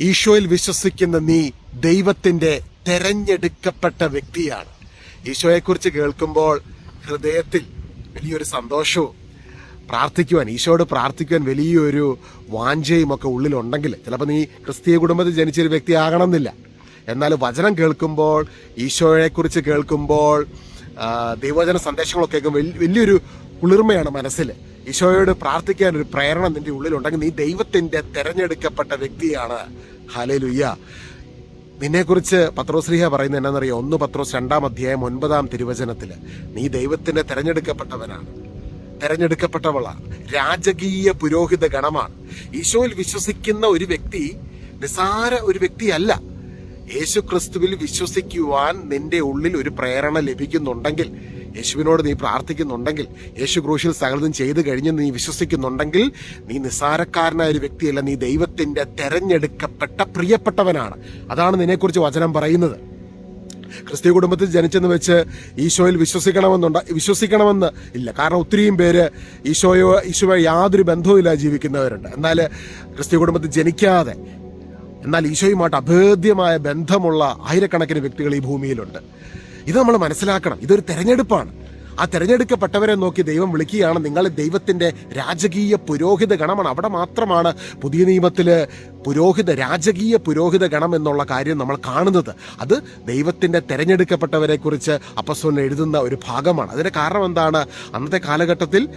ഈശോയിൽ വിശ്വസിക്കുന്ന നീ ദൈവത്തിന്റെ തെരഞ്ഞെടുക്കപ്പെട്ട വ്യക്തിയാണ്. ഈശോയെക്കുറിച്ച് കേൾക്കുമ്പോൾ ഹൃദയത്തിൽ വലിയൊരു സന്തോഷവും പ്രാർത്ഥിക്കുവാൻ ഈശോയോട് പ്രാർത്ഥിക്കുവാൻ വലിയൊരു വാഞ്ചയും ഒക്കെ ഉള്ളിലുണ്ടെങ്കിൽ ചിലപ്പോൾ നീ ക്രിസ്തീയ കുടുംബത്തിൽ ജനിച്ചൊരു വ്യക്തി ആകണമെന്നില്ല. എന്നാൽ വചനം കേൾക്കുമ്പോൾ ഈശോയെക്കുറിച്ച് കേൾക്കുമ്പോൾ ദൈവവചന സന്ദേശങ്ങളൊക്കെ കേൾക്കുമ്പോൾ വലിയൊരു കുളിർമയാണ് മനസ്സിൽ. ഈശോയോട് പ്രാർത്ഥിക്കാൻ ഒരു പ്രേരണ നിന്റെ ഉള്ളിലുണ്ടെങ്കിൽ നീ ദൈവത്തിന്റെ തിരഞ്ഞെടുക്കപ്പെട്ട വ്യക്തിയാണ്. ഹലലുയ്യ നിന്നെക്കുറിച്ച് പത്രോശ്രീഹ പറയുന്നത് എന്നാണെന്നറിയോ ഒന്ന് പത്രോസ് രണ്ടാം അധ്യായം ഒൻപതാം തിരുവചനത്തിൽ നീ ദൈവത്തിന്റെ തിരഞ്ഞെടുക്കപ്പെട്ടവനാണ്. തെരഞ്ഞെടുക്കപ്പെട്ടവളാണ് രാജകീയ പുരോഹിത ഗണമാണ്. ഈശോയിൽ വിശ്വസിക്കുന്ന ഒരു വ്യക്തി നിസാര ഒരു വ്യക്തിയല്ല. യേശു ക്രിസ്തുവിൽ വിശ്വസിക്കുവാൻ നിന്റെ ഉള്ളിൽ ഒരു പ്രേരണ ലഭിക്കുന്നുണ്ടെങ്കിൽ യേശുവിനോട് നീ പ്രാർത്ഥിക്കുന്നുണ്ടെങ്കിൽ യേശു ക്രൂശിൽ സകലതും ചെയ്തു കഴിഞ്ഞ് നീ വിശ്വസിക്കുന്നുണ്ടെങ്കിൽ നീ നിസ്സാരക്കാരനായ ഒരു വ്യക്തിയല്ല നീ ദൈവത്തിന്റെ തെരഞ്ഞെടുക്കപ്പെട്ട പ്രിയപ്പെട്ടവനാണ്. അതാണ് നിന്നെക്കുറിച്ച് വചനം പറയുന്നത്. ക്രിസ്ത്യ കുടുംബത്തിൽ ജനിച്ചെന്ന് വെച്ച് ഈശോയിൽ വിശ്വസിക്കണമെന്നുണ്ട് വിശ്വസിക്കണമെന്ന് ഇല്ല. കാരണം ഒത്തിരിയും പേര് ഈശോയോ ഈശോയോ യാതൊരു ബന്ധവുമില്ല ജീവിക്കുന്നവരുണ്ട്. എന്നാൽ ക്രിസ്ത്യ കുടുംബത്തിൽ ജനിക്കാതെ എന്നാൽ ഈശോയുമായിട്ട് അഭേദ്യമായ ബന്ധമുള്ള ആയിരക്കണക്കിന് വ്യക്തികൾ ഈ ഭൂമിയിലുണ്ട്. ഇത് നമ്മൾ മനസ്സിലാക്കണം. ഇതൊരു തെരഞ്ഞെടുപ്പാണ്. ആ തെരഞ്ഞെടുക്കപ്പെട്ടവരെ നോക്കി ദൈവം വിളിക്കുകയാണ് നിങ്ങൾ ദൈവത്തിന്റെ രാജകീയ പുരോഹിത ഗണമാണ്. അവിടെ മാത്രമാണ് പുതിയ നിയമത്തിൽ പുരോഹിത രാജകീയ പുരോഹിത ഗണം എന്നുള്ള കാര്യം നമ്മൾ കാണുന്നത്. അത് ദൈവത്തിന്റെ തെരഞ്ഞെടുക്കപ്പെട്ടവരെ കുറിച്ച് അപ്പസ്വൻ എഴുതുന്ന ഒരു ഭാഗമാണ്. അതിന് കാരണം എന്താണ്? അന്നത്തെ കാലഘട്ടത്തിൽ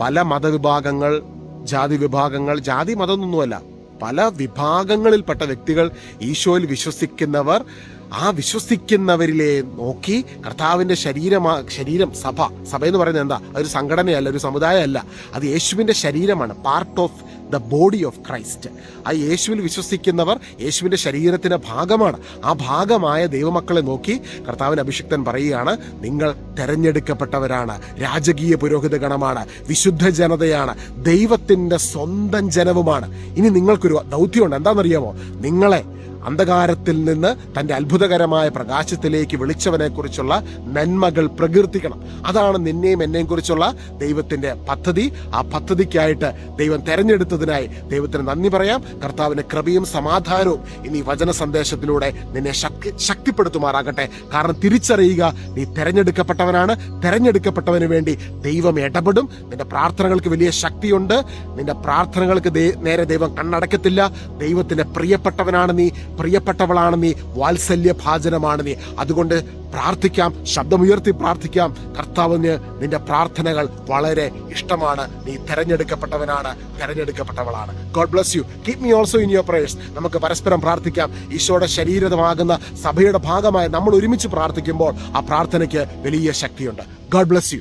പല മതവിഭാഗങ്ങൾ ജാതി വിഭാഗങ്ങൾ ജാതി മതമൊന്നുമല്ല പല വിഭാഗങ്ങളിൽപ്പെട്ട വ്യക്തികൾ ഈശോയിൽ വിശ്വസിക്കുന്നവർ ആ വിശ്വസിക്കുന്നവരിലെ നോക്കി കർത്താവിന്റെ ശരീരമാ ശരീരം സഭ. സഭ എന്ന് പറയുന്നത് എന്താ? അതൊരു സംഘടനയല്ല ഒരു സമുദായമല്ല. അത് യേശുവിന്റെ ശരീരമാണ് part of the body of Christ ആ യേശുവിൽ വിശ്വസിക്കുന്നവർ യേശുവിന്റെ ശരീരത്തിന്റെ ഭാഗമാണ്. ആ ഭാഗമായ ദൈവമക്കളെ നോക്കി കർത്താവിന് അഭിഷിക്തൻ പറയുകയാണ് നിങ്ങൾ തെരഞ്ഞെടുക്കപ്പെട്ടവരാണ് രാജകീയ പുരോഹിത ഗണമാണ് വിശുദ്ധ ജനതയാണ് ദൈവത്തിന്റെ സ്വന്തം ജനവുമാണ്. ഇനി നിങ്ങൾക്കൊരു ദൗത്യമുണ്ട്. എന്താണെന്നറിയാമോ? നിങ്ങളെ അന്ധകാരത്തിൽ നിന്ന് തന്റെ അത്ഭുതകരമായ പ്രകാശത്തിലേക്ക് വിളിച്ചവനെ കുറിച്ചുള്ള നന്മകൾ പ്രകീർത്തിക്കണം. അതാണ് നിന്നെയും എന്നെയും കുറിച്ചുള്ള ദൈവത്തിന്റെ പദ്ധതി. ആ പദ്ധതിക്കായിട്ട് ദൈവം തെരഞ്ഞെടുത്തതിനായി ദൈവത്തിന് നന്ദി പറയാം. കർത്താവിന് കൃപയും സമാധാനവും ഇനി വചന സന്ദേശത്തിലൂടെ നിന്നെ ശക്തി ശക്തിപ്പെടുത്തുമാറാകട്ടെ. കാരണം തിരിച്ചറിയുക നീ തെരഞ്ഞെടുക്കപ്പെട്ടവനാണ്. തെരഞ്ഞെടുക്കപ്പെട്ടവന് വേണ്ടി ദൈവം ഇടപെടും. നിന്റെ പ്രാർത്ഥനകൾക്ക് വലിയ ശക്തിയുണ്ട്. നിന്റെ പ്രാർത്ഥനകൾക്ക് നേരെ ദൈവം കണ്ണടക്കത്തില്ല. ദൈവത്തിന്റെ പ്രിയപ്പെട്ടവനാണ് നീ. പ്രിയപ്പെട്ടവളാണ് നീ വാത്സല്യ ഭാജനമാണ് നീ. അതുകൊണ്ട് പ്രാർത്ഥിക്കാം ശബ്ദമുയർത്തി പ്രാർത്ഥിക്കാം. കർത്താവിന് നിന്റെ പ്രാർത്ഥനകൾ വളരെ ഇഷ്ടമാണ്. നീ തെരഞ്ഞെടുക്കപ്പെട്ടവനാണ് തെരഞ്ഞെടുക്കപ്പെട്ടവളാണ്. God bless you keep me also in your prayers നമുക്ക് പരസ്പരം പ്രാർത്ഥിക്കാം. ഈശോയുടെ ശരീരമാകുന്ന സഭയുടെ ഭാഗമായി നമ്മൾ ഒരുമിച്ച് പ്രാർത്ഥിക്കുമ്പോൾ ആ പ്രാർത്ഥനയ്ക്ക് വലിയ ശക്തിയുണ്ട്. God bless U